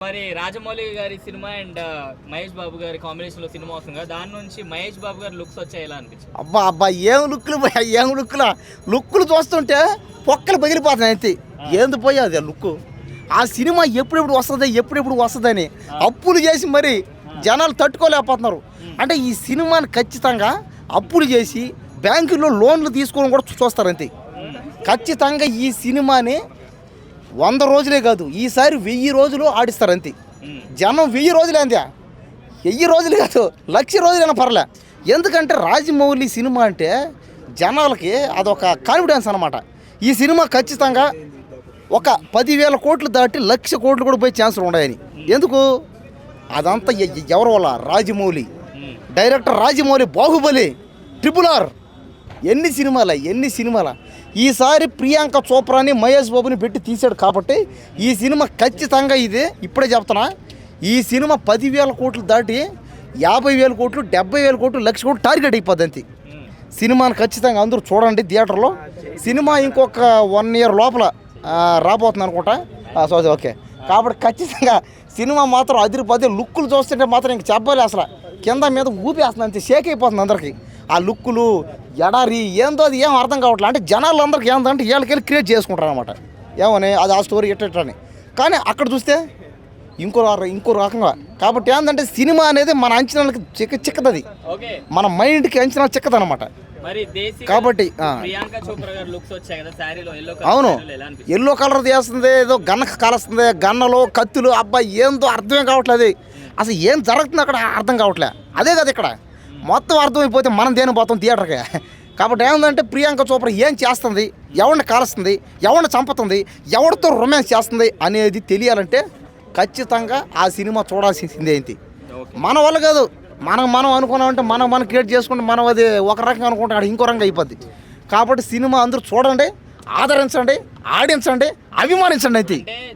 మరి రాజమౌళి గారి cinema and Mahesh Babu గారి కాంబినేషన్లో సినిమా వస్తుంది కదా దాని నుంచి మహేష్ బాబు గారి లుక్స్ వచ్చాయి ఎలా అనిపించింది? అబ్బా అబ్బా ఏం లుక్కులు పోయా ఏం లుక్కులా? లుక్కులు చూస్తుంటే పొక్కలు పగిలిపోతున్నాయి అంతే. ఏంది పోయా అది ఆ లుక్కు? ఆ సినిమా ఎప్పుడెప్పుడు వస్తుంది ఎప్పుడెప్పుడు వస్తుందని అప్పులు చేసి మరి జనాలు తట్టుకోలేకపోతున్నారు. అంటే ఈ సినిమాని ఖచ్చితంగా అప్పులు చేసి బ్యాంకుల్లో లోన్లు తీసుకొని కూడా చూస్తారు అంతే. ఖచ్చితంగా ఈ సినిమాని వంద రోజులే కాదు ఈసారి వెయ్యి రోజులు ఆడిస్తారు అంతే. జనం వెయ్యి రోజులే అంతే. వెయ్యి రోజులు కాదు లక్ష రోజులైనా పర్లే. ఎందుకంటే రాజమౌళి సినిమా అంటే జనాలకి అదొక కాన్ఫిడెన్స్ అనమాట ఈ సినిమా ఖచ్చితంగా ఒక పదివేల కోట్లు దాటి లక్ష కోట్లు కూడా పోయే ఛాన్సులు ఉన్నాయని. ఎందుకు? అదంతా ఎవరి వల్ల? Rajamouli. Director Rajamouli Baahubali triple R. ఎన్ని సినిమాల ఎన్ని సినిమాల. ఈసారి ప్రియాంక చోప్రాని మహేష్ బాబుని పెట్టి తీశాడు కాబట్టి ఈ సినిమా ఖచ్చితంగా ఇది. ఇప్పుడే చెప్తున్నా ఈ సినిమా పదివేల కోట్లు దాటి యాభై వేల కోట్లు డెబ్బై వేల కోట్లు లక్ష కోట్లు టార్గెట్ అయిపోద్ది అంతే. సినిమాని ఖచ్చితంగా అందరూ చూడండి థియేటర్లో. సినిమా ఇంకొక వన్ ఇయర్ లోపల రాబోతుంది అనుకుంటా. ఆ, సో ఓకే. కాబట్టి ఖచ్చితంగా సినిమా మాత్రం అదిరిపోతే లుక్కులు చూస్తుంటే మాత్రం ఇంక చెప్పాలి అసలు. కింద మీద ఊపేస్తుంది అంతే షేక్ అయిపోతుంది అందరికీ. ఆ లుక్కులు ఎడారి ఏందో అది ఏం అర్థం కావట్లేదు అంటే జనాలు అందరికి ఏందంటే వీళ్ళకెళ్ళి క్రియేట్ చేసుకుంటారు అనమాట ఏమని? అది ఆ స్టోరీ ఎట్టని కానీ అక్కడ చూస్తే ఇంకో ఇంకో రకంగా. కాబట్టి ఏంటంటే సినిమా అనేది మన అంచనాలకి చిక్క చిక్కదది. మన మైండ్కి అంచనా చిక్కదనమాట మరి దేశీ కాబట్టి, అవును. ఎల్లో కలర్ చేస్తుంది ఏదో గన్న కాలుస్తుంది గన్నలు కత్తులు అబ్బాయి ఏందో అర్థమే కావట్లేదు అసలు ఏం జరుగుతుంది అక్కడ అర్థం కావట్లే. అదే కదా ఇక్కడ. మొత్తం అర్థమైపోతే మనం దేని పోతాం థియేటర్కి? కాబట్టి ఏముందంటే ప్రియాంక చోప్రా ఏం చేస్తుంది? ఎవరిని కాలుస్తుంది? ఎవరిని చంపుతుంది? ఎవరితో రొమాన్స్ చేస్తుంది అనేది తెలియాలంటే ఖచ్చితంగా ఆ సినిమా చూడాల్సిందే ఏంటి? మన వల్ల కాదు. మనం మనం అనుకున్నామంటే మనం మనం క్రియేట్ చేసుకుంటే మనం అది ఒక రకంగా అనుకుంటే అక్కడ ఇంకో రకంగా అయిపోద్ది. కాబట్టి సినిమా అందరూ చూడండి ఆదరించండి ఆడించండి అభిమానించండి అయితే.